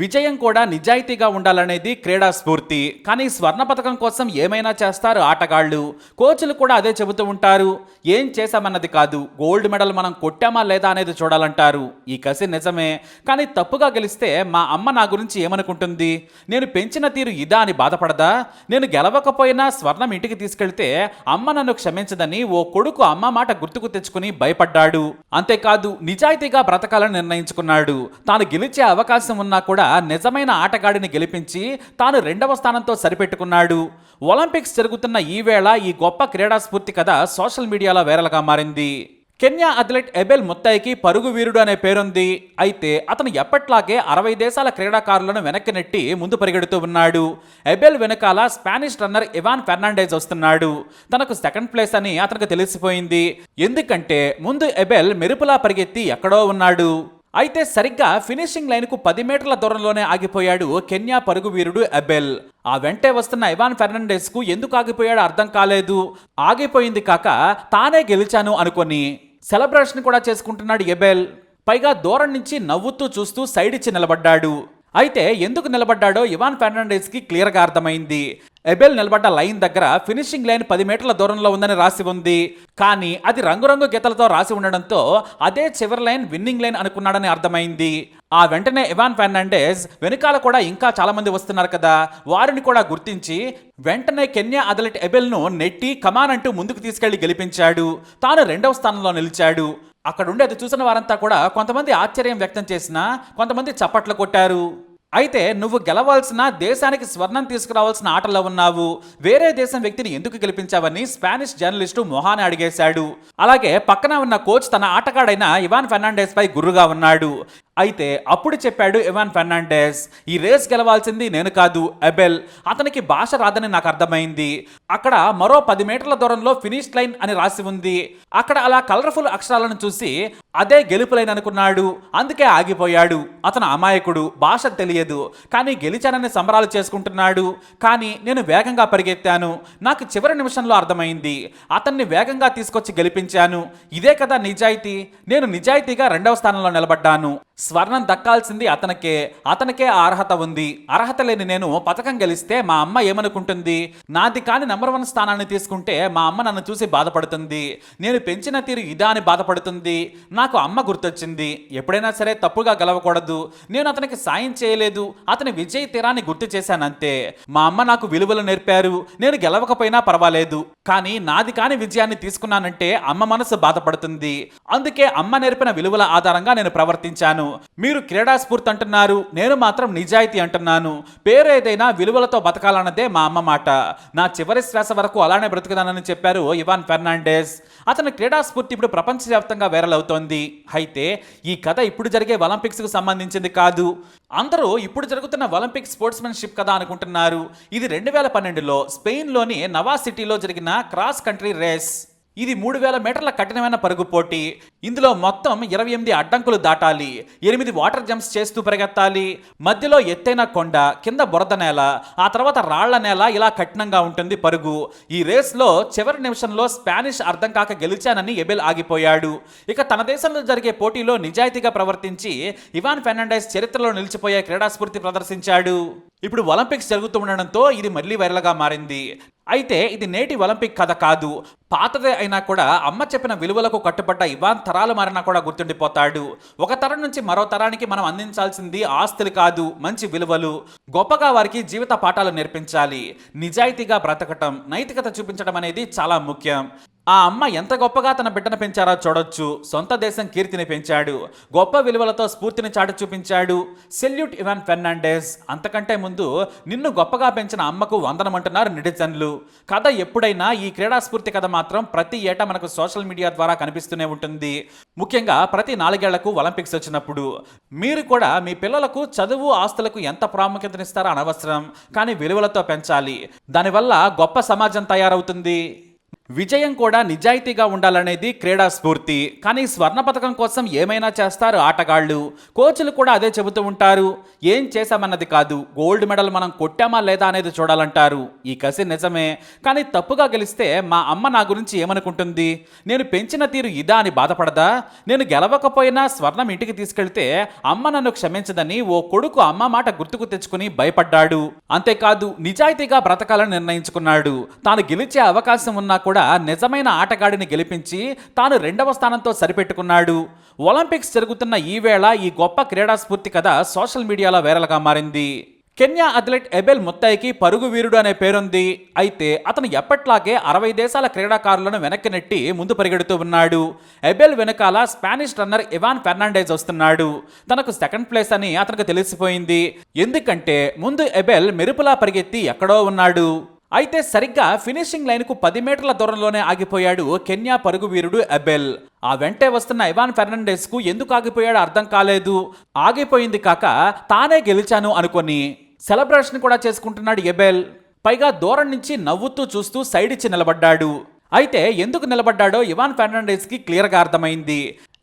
విజయం కూడా నిజాయితీగా ఉండాలనేది క్రీడా స్ఫూర్తి. కానీ స్వర్ణ పథకం కోసం ఏమైనా చేస్తారు ఆటగాళ్ళు? కోచ్లు కూడా అదే చెబుతూ ఉంటారు. ఏం చేశామన్నది కాదు. గోల్డ్ మెడల్ మనం కొట్టామా లేదా అనేది చూడాలంటారు. ఈ కసి నిజమే. కానీ తప్పుగా గెలిస్తే మా అమ్మ నా గురించి ఏమనుకుంటుంది? నేను పెంచిన తీరు ఇదా అని బాధపడదా? నేను గెలవకపోయినా స్వర్ణం ఇంటికి తీసుకెళ్తే అమ్మ నన్ను క్షమించదని ఓ కొడుకు అమ్మ మాట గుర్తుకు తెచ్చుకుని భయపడ్డాడు. అంతేకాదు నిజాయితీగా బ్రతకాలని నిర్ణయించుకున్నాడు. తాను గెలిచే అవకాశం ఉన్నా కూడా నిజమైన ఆటగాడిని గెలిపించి తాను రెండవ స్థానంతో సరిపెట్టుకున్నాడు. ఒలింపిక్స్ జరుగుతున్న ఈ వేళ ఈ గొప్ప క్రీడా స్ఫూర్తి కథ సోషల్ మీడియాలో వైరల్గా మారింది. కెన్యా అథ్లెట్ ఎబెల్ ముత్తాయికి పరుగు వీరుడు అనే పేరుంది. అయితే అతను ఎప్పట్లాగే అరవై దేశాల క్రీడాకారులను వెనక్కి నెట్టి ముందు పరిగెడుతూ ఉన్నాడు. ఎబెల్ వెనకాల స్పానిష్ రన్నర్ ఇవాన్ ఫెర్నాండేజ్ వస్తున్నాడు. తనకు సెకండ్ ప్లేస్ అని అతనికి తెలిసిపోయింది. ఎందుకంటే ముందు ఎబెల్ మెరుపులా పరిగెత్తి ఎక్కడో ఉన్నాడు. అయితే సరిగ్గా ఫినిషింగ్ లైన్కు పది మీటర్ల దూరంలోనే ఆగిపోయాడు కెన్యా పరుగు వీరుడు అబెల్. ఆ వెంటే వస్తున్న ఇవాన్ ఫెర్నాండెస్కు ఎందుకు ఆగిపోయాడో అర్థం కాలేదు. ఆగిపోయింది కాక తానే గెలిచాను అనుకొని సెలబ్రేషన్ కూడా చేసుకుంటున్నాడు ఎబెల్ పైగా దూరం నుంచి నవ్వుతూ చూస్తూ సైడ్ ఇచ్చి నిలబడ్డాడు. అయితే ఎందుకు నిలబడ్డాడో ఇవాన్ ఫెర్నాండెస్కి క్లియర్గా అర్థమైంది. ఎబెల్ నిలబడ్డ లైన్ దగ్గర ఫినిషింగ్ లైన్ పది మీటర్ల దూరంలో ఉందని రాసి ఉంది. కానీ అది రంగురంగు గీతలతో రాసి ఉండడంతో అదే చివరి లైన్ విన్నింగ్ లైన్ అనుకున్నాడని అర్థమైంది. ఆ వెంటనే ఇవాన్ ఫెర్నాండెస్ వెనుకాల కూడా ఇంకా చాలా మంది వస్తున్నారు కదా. వారిని కూడా గుర్తించి వెంటనే కెన్యా అథ్లెట్ ఎబెల్ను నెట్టి కమాన్ అంటూ ముందుకు తీసుకెళ్ళి గెలిపించాడు. తాను రెండవ స్థానంలో నిలిచాడు. అక్కడుండి అది చూసిన వారంతా కూడా కొంతమంది ఆశ్చర్యం వ్యక్తం చేసినా కొంతమంది చప్పట్లు కొట్టారు. అయితే నువ్వు గెలవాల్సిన దేశానికి స్వర్ణం తీసుకురావాల్సిన ఆటలో ఉన్నావు. వేరే దేశం వ్యక్తిని ఎందుకు గెలిపించావని స్పానిష్ జర్నలిస్టు మొహాని అడిగేశాడు. అలాగే పక్కన ఉన్న కోచ్ తన ఆటగాడైన ఇవాన్ ఫెర్నాండెస్ పై గుర్రుగా ఉన్నాడు. అయితే అప్పుడు చెప్పాడు ఇవాన్ ఫెర్నాండెస్ ఈ రేస్ గెలవాల్సింది నేను కాదు ఎబెల్ అతనికి భాష రాదని నాకు అర్థమైంది. అక్కడ మరో పది మీటర్ల దూరంలో ఫినిష్ లైన్ అని రాసి ఉంది. అక్కడ అలా కలర్ఫుల్ అక్షరాలను చూసి అదే గెలుపు లైన్ అనుకున్నాడు. అందుకే ఆగిపోయాడు. అతను అమాయకుడు భాష తెలియదు. కానీ గెలిచానని సంబరాలు చేసుకుంటున్నాడు. కానీ నేను వేగంగా పరిగెత్తాను. నాకు చివరి నిమిషంలో అర్థమైంది. అతన్ని వేగంగా తీసుకొచ్చి గెలిపించాను. ఇదే కదా నిజాయితీ. నేను నిజాయితీగా రెండవ స్థానంలో నిలబడ్డాను. స్వర్ణం దక్కాల్సింది అతనికే అతనికే ఆ అర్హత ఉంది. అర్హత లేని నేను పథకం గెలిస్తే మా అమ్మ ఏమనుకుంటుంది? నాది కాని నెంబర్ వన్ స్థానాన్ని తీసుకుంటే మా అమ్మ నన్ను చూసి బాధపడుతుంది. నేను పెంచిన తీరు ఇదా అని బాధపడుతుంది. నాకు అమ్మ గుర్తొచ్చింది. ఎప్పుడైనా సరే తప్పుగా గెలవకూడదు. నేను అతనికి సాయం చేయలేదు. అతని విజయ తీరాన్ని గుర్తు చేశానంతే. మా అమ్మ నాకు విలువలు నేర్పారు. నేను గెలవకపోయినా పర్వాలేదు. కానీ నాది కాని విజయాన్ని తీసుకున్నానంటే అమ్మ మనసు బాధపడుతుంది. అందుకే అమ్మ నేర్పిన విలువల ఆధారంగా నేను ప్రవర్తించాను. మీరు క్రీడా స్ఫూర్తి అంటున్నారు నేను మాత్రం నిజాయితీ అంటున్నాను. పేరు ఏదైనా విలువలతో బతకాలన్నదే మా అమ్మ మాట. నా చివరి శ్వాస వరకు అలానే బ్రతుకుదానని చెప్పారు ఇవాన్ ఫెర్నాండెస్. అతని క్రీడా స్ఫూర్తి ఇప్పుడు ప్రపంచవ్యాప్తంగా వైరల్ అవుతోంది అయితే ఈ కథ ఇప్పుడు జరిగే ఒలింపిక్స్కు సంబంధించింది కాదు. అందరూ ఇప్పుడు జరుగుతున్న ఒలింపిక్ స్పోర్ట్స్మెన్షిప్ కథ అనుకుంటున్నారు. ఇది రెండు వేల పన్నెండులో స్పెయిన్లోని నవా సిటీలో జరిగిన క్రాస్ కంట్రీ రేస్. ఇది మూడు వేల మీటర్ల కఠినమైన పరుగు పోటీ. ఇందులో మొత్తం ఇరవై ఎనిమిది అడ్డంకులు దాటాలి. ఎనిమిది వాటర్ జంప్స్ చేస్తూ పరిగెత్తాలి. మధ్యలో ఎత్తైన కొండ కింద బురద నేల ఆ తర్వాత రాళ్ళ నేల ఇలా కఠినంగా ఉంటుంది పరుగు. ఈ రేస్లో చివరి నిమిషంలో స్పానిష్ అర్థం కాక గెలిచానని ఎబెల్ ఆగిపోయాడు. ఇక తన దేశంలో జరిగే పోటీలో నిజాయితీగా ప్రవర్తించి ఇవాన్ ఫెర్నాండైస్ చరిత్రలో నిలిచిపోయే క్రీడాస్ఫూర్తి ప్రదర్శించాడు. ఇప్పుడు ఒలింపిక్స్ జరుగుతూ ఉండడంతో ఇది మళ్ళీ వైరల్గా మారింది. అయితే ఇది నేటి ఒలింపిక్ కథ కాదు. పాతదే అయినా కూడా అమ్మ చెప్పిన విలువలకు కట్టుబడ్డ ఇవాన్ తరాలు మారినా కూడా గుర్తుండిపోతాడు. ఒక తరం నుంచి మరో తరానికి మనం అందించాల్సింది ఆస్తులు కాదు మంచి విలువలు. గొప్పగా వారికి జీవిత పాఠాలు నేర్పించాలి. నిజాయితీగా బ్రతకటం నైతికత చూపించడం అనేది చాలా ముఖ్యం. ఆ అమ్మ ఎంత గొప్పగా తన బిడ్డను పెంచారో చూడొచ్చు. సొంత దేశం కీర్తిని పెంచాడు. గొప్ప విలువలతో స్ఫూర్తిని చాటు చూపించాడు. సెల్యూట్ ఇవాన్ ఫెర్నాండెస్. అంతకంటే ముందు నిన్ను గొప్పగా పెంచిన అమ్మకు వందనమంటున్నారు నెటిజన్లు. కథ ఎప్పుడైనా ఈ క్రీడా స్ఫూర్తి కథ మాత్రం ప్రతి ఏటా మనకు సోషల్ మీడియా ద్వారా కనిపిస్తూనే ఉంటుంది. ముఖ్యంగా ప్రతి నాలుగేళ్ళకు ఒలింపిక్స్ వచ్చినప్పుడు. మీరు కూడా మీ పిల్లలకు చదువు ఆస్తులకు ఎంత ప్రాముఖ్యతనిస్తారో అనవసరం. కానీ విలువలతో పెంచాలి. దానివల్ల గొప్ప సమాజం తయారవుతుంది. విజయం కూడా నిజాయితీగా ఉండాలనేది క్రీడా స్ఫూర్తి. కానీ స్వర్ణ పథకం కోసం ఏమైనా చేస్తారు ఆటగాళ్ళు? కోచ్లు కూడా అదే చెబుతూ ఉంటారు. ఏం చేశామన్నది కాదు. గోల్డ్ మెడల్ మనం కొట్టామా లేదా అనేది చూడాలంటారు. ఈ కసి నిజమే. కానీ తప్పుగా గెలిస్తే మా అమ్మ నా గురించి ఏమనుకుంటుంది? నేను పెంచిన తీరు ఇదా అని బాధపడదా? నేను గెలవకపోయినా స్వర్ణం ఇంటికి తీసుకెళ్తే అమ్మ నన్ను క్షమించదని ఓ కొడుకు అమ్మ మాట గుర్తుకు తెచ్చుకుని భయపడ్డాడు. అంతేకాదు నిజాయితీగా బ్రతకాలని నిర్ణయించుకున్నాడు. తాను గెలిచే అవకాశం ఉన్నా కూడా కూడా నిజమైన ఆటగాడిని గెలిపించి తాను రెండవ స్థానంతో సరిపెట్టుకున్నాడు. ఒలింపిక్స్ జరుగుతున్న ఈ వేళ ఈ గొప్ప క్రీడా స్ఫూర్తి కథ సోషల్ మీడియాలో వైరల్గా మారింది. కెన్యా అథ్లెట్ ఎబెల్ ముత్తాయికి పరుగు వీరుడు అనే పేరుంది. అయితే అతను ఎప్పట్లాగే అరవై దేశాల క్రీడాకారులను వెనక్కి నెట్టి ముందు పరిగెడుతూ ఉన్నాడు. ఎబెల్ వెనకాల స్పానిష్ రన్నర్ ఇవాన్ ఫెర్నాండేజ్ వస్తున్నాడు. తనకు సెకండ్ ప్లేస్ అని అతనికి తెలిసిపోయింది. ఎందుకంటే ముందు ఎబెల్ మెరుపులా పరిగెత్తి ఎక్కడో ఉన్నాడు. అయితే సరిగ్గా ఫినిషింగ్ లైన్కు పది మీటర్ల దూరంలోనే ఆగిపోయాడు కెన్యా పరుగు వీరుడు ఎబెల్ ఆ వెంటే వస్తున్న ఇవాన్ ఫెర్నాండెస్కు ఎందుకు ఆగిపోయాడో అర్థం కాలేదు. ఆగిపోయింది కాక తానే గెలిచాను అనుకొని సెలబ్రేషన్ కూడా చేసుకుంటున్నాడు ఎబెల్. పైగా దూరం నుంచి నవ్వుతూ చూస్తూ సైడ్ ఇచ్చి నిలబడ్డాడు. అయితే ఎందుకు నిలబడ్డాడో ఇవాన్ ఫెర్నాండెస్కి క్లియర్గా అర్థమైంది.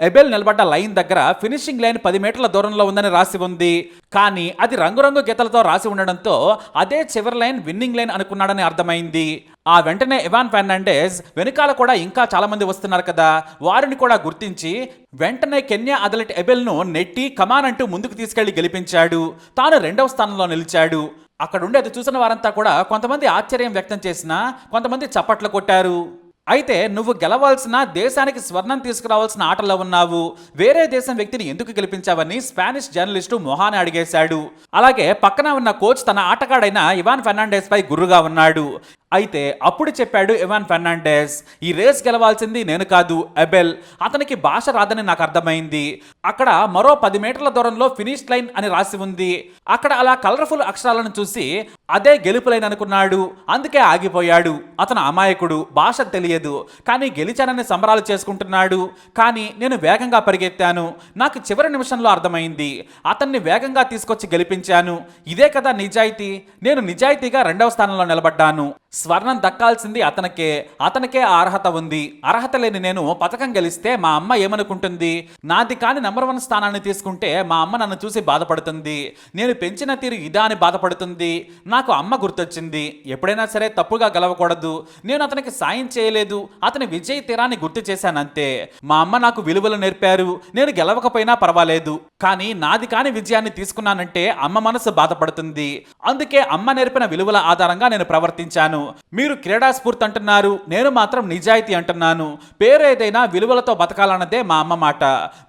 ఎబెల్ నిలబడ్డ లైన్ దగ్గర ఫినిషింగ్ లైన్ పది మీటర్ల దూరంలో ఉందని రాసి ఉంది. కానీ అది రంగురంగు గీతలతో రాసి ఉండడంతో అదే చివరి లైన్ విన్నింగ్ లైన్ అనుకున్నాడని అర్థమైంది. ఆ వెంటనే ఇవాన్ ఫెర్నాండెస్ వెనుకాల కూడా ఇంకా చాలా మంది వస్తున్నారు కదా. వారిని కూడా గుర్తించి వెంటనే కెన్యా అథ్లెట్ ఎబెల్ను నెట్టి కమాన్ అంటూ ముందుకు తీసుకెళ్ళి గెలిపించాడు. తాను రెండవ స్థానంలో నిలిచాడు. అక్కడుండి అది చూసిన వారంతా కూడా కొంతమంది ఆశ్చర్యం వ్యక్తం చేసినా కొంతమంది చప్పట్లు కొట్టారు. అయితే నువ్వు గెలవాల్సిన దేశానికి స్వర్ణం తీసుకురావాల్సిన ఆటలో ఉన్నావు. వేరే దేశం వ్యక్తిని ఎందుకు గెలిపించావని స్పానిష్ జర్నలిస్టు మొహాని అడిగేశాడు. అలాగే పక్కన ఉన్న కోచ్ తన ఆటగాడైన ఇవాన్ ఫెర్నాండెస్ పై గుర్రుగా ఉన్నాడు. అయితే అప్పుడు చెప్పాడు ఇవాన్ ఫెర్నాండెస్ ఈ రేస్ గెలవాల్సింది నేను కాదు ఎబెల్ అతనికి భాష రాదని నాకు అర్థమైంది. అక్కడ మరో పది మీటర్ల దూరంలో ఫినిష్ లైన్ అని రాసి ఉంది. అక్కడ అలా కలర్ఫుల్ అక్షరాలను చూసి అదే గెలుపు లైన్ అనుకున్నాడు. అందుకే ఆగిపోయాడు. అతను అమాయకుడు భాష తెలియదు. కానీ గెలిచానని సంబరాలు చేసుకుంటున్నాడు. కానీ నేను వేగంగా పరిగెత్తాను. నాకు చివరి నిమిషంలో అర్థమైంది. అతన్ని వేగంగా తీసుకొచ్చి గెలిపించాను. ఇదే కదా నిజాయితీ. నేను నిజాయితీగా రెండవ స్థానంలో నిలబడ్డాను. స్వర్ణం దక్కాల్సింది అతనికే అతనికే ఆ అర్హత ఉంది. అర్హత లేని నేను పథకం గెలిస్తే మా అమ్మ ఏమనుకుంటుంది? నాది కాని నెంబర్ వన్ స్థానాన్ని తీసుకుంటే మా అమ్మ నన్ను చూసి బాధపడుతుంది. నేను పెంచిన తీరు ఇదా అని బాధపడుతుంది. నాకు అమ్మ గుర్తొచ్చింది. ఎప్పుడైనా సరే తప్పుగా గెలవకూడదు. నేను అతనికి సాయం చేయలేదు. అతని విజయ తీరాన్ని గుర్తు చేశానంతే. మా అమ్మ నాకు విలువలు నేర్పారు. నేను గెలవకపోయినా పర్వాలేదు. కానీ నాది కాని విజయాన్ని తీసుకున్నానంటే అమ్మ మనసు బాధపడుతుంది. అందుకే అమ్మ నేర్పిన విలువల ఆధారంగా నేను ప్రవర్తించాను. మీరు క్రీడాస్ఫూర్తి అంటున్నారు నేను మాత్రం నిజాయితీ అంటున్నాను. పేరు ఏదైనా విలువలతో బతకాలన్నదే మా అమ్మ మాట.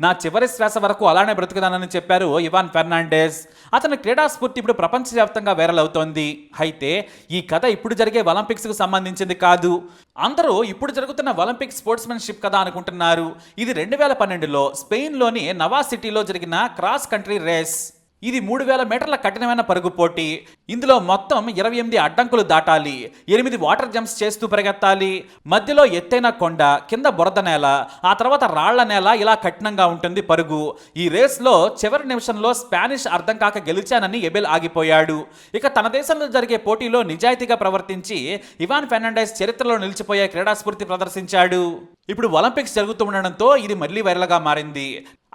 నా చివరి శ్వాస వరకు అలానే బ్రతుకుదానని చెప్పారు ఇవాన్ ఫెర్నాండెస్. అతని క్రీడాస్ఫూర్తి ఇప్పుడు ప్రపంచవ్యాప్తంగా వైరల్ అవుతోంది. అయితే ఈ కథ ఇప్పుడు జరిగే ఒలింపిక్స్కు సంబంధించింది కాదు. అందరూ ఇప్పుడు జరుగుతున్న ఒలింపిక్ స్పోర్ట్స్మెన్షిప్ కథ అనుకుంటున్నారు. ఇది రెండు వేల పన్నెండులో స్పెయిన్లోని నవా సిటీలో జరిగిన క్రాస్ కంట్రీ రేస్. ఇది మూడు వేల మీటర్ల కఠినమైన పరుగు పోటీ. ఇందులో మొత్తం ఇరవై ఎనిమిది అడ్డంకులు దాటాలి. ఎనిమిది వాటర్ జంప్స్ చేస్తూ పరిగెత్తాలి. మధ్యలో ఎత్తైన కొండ కింద బురద నేల ఆ తర్వాత రాళ్ళ నేల ఇలా కఠినంగా ఉంటుంది పరుగు. ఈ రేస్లో చివరి నిమిషంలో స్పానిష్ అర్థం కాక గెలిచానని ఎబెల్ ఆగిపోయాడు. ఇక తన దేశంలో జరిగే పోటీలో నిజాయితీగా ప్రవర్తించి ఇవాన్ ఫెర్నాండైస్ చరిత్రలో నిలిచిపోయే క్రీడాస్ఫూర్తి ప్రదర్శించాడు. ఇప్పుడు ఒలింపిక్స్ జరుగుతూ ఉండడంతో ఇది మళ్ళీ వైరల్గా మారింది.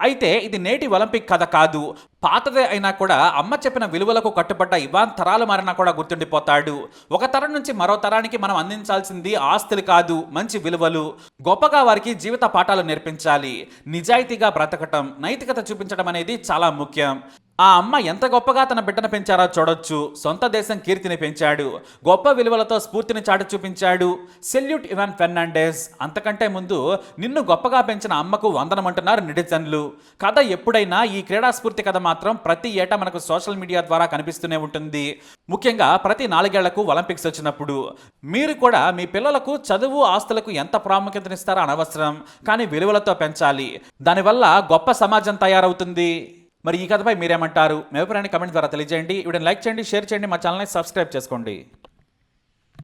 అయితే ఇది నేటి ఒలింపిక్ కథ కాదు. పాతదే అయినా కూడా అమ్మ చెప్పిన విలువలకు కట్టుబడ్డ ఇవాన్ తరాలు మారినా కూడా గుర్తుండిపోతాడు. ఒక తరం నుంచి మరో తరానికి మనం అందించాల్సింది ఆస్తులు కాదు మంచి విలువలు. గొప్పగా వారికి జీవిత పాఠాలు నేర్పించాలి. నిజాయితీగా బ్రతకటం నైతికత చూపించడం అనేది చాలా ముఖ్యం. ఆ అమ్మ ఎంత గొప్పగా తన బిడ్డను పెంచారో చూడొచ్చు. సొంత దేశం కీర్తిని పెంచాడు. గొప్ప విలువలతో స్ఫూర్తిని చాటి చూపించాడు. సెల్యూట్ ఇవాన్ ఫెర్నాండెస్. అంతకంటే ముందు నిన్ను గొప్పగా పెంచిన అమ్మకు వందనమంటున్నారు నిడిజన్లు కథ ఎప్పుడైనా ఈ క్రీడా స్ఫూర్తి కథ మాత్రం ప్రతి ఏటా మనకు సోషల్ మీడియా ద్వారా కనిపిస్తూనే ఉంటుంది. ముఖ్యంగా ప్రతి నాలుగేళ్ళకు ఒలింపిక్స్ వచ్చినప్పుడు. మీరు కూడా మీ పిల్లలకు చదువు ఆస్తులకు ఎంత ప్రాముఖ్యతనిస్తారో అనవసరం. కానీ విలువలతో పెంచాలి. దానివల్ల గొప్ప సమాజం తయారవుతుంది. మరి ఈ కథపై మీరేమంటారు? మీ అభిప్రాయాన్ని కమెంట్ ద్వారా తెలియజేయండి. వీడిని లైక్ చేయండి షేర్ చేయండి మా ఛానల్ని సబ్స్క్రైబ్ చేసుకోండి.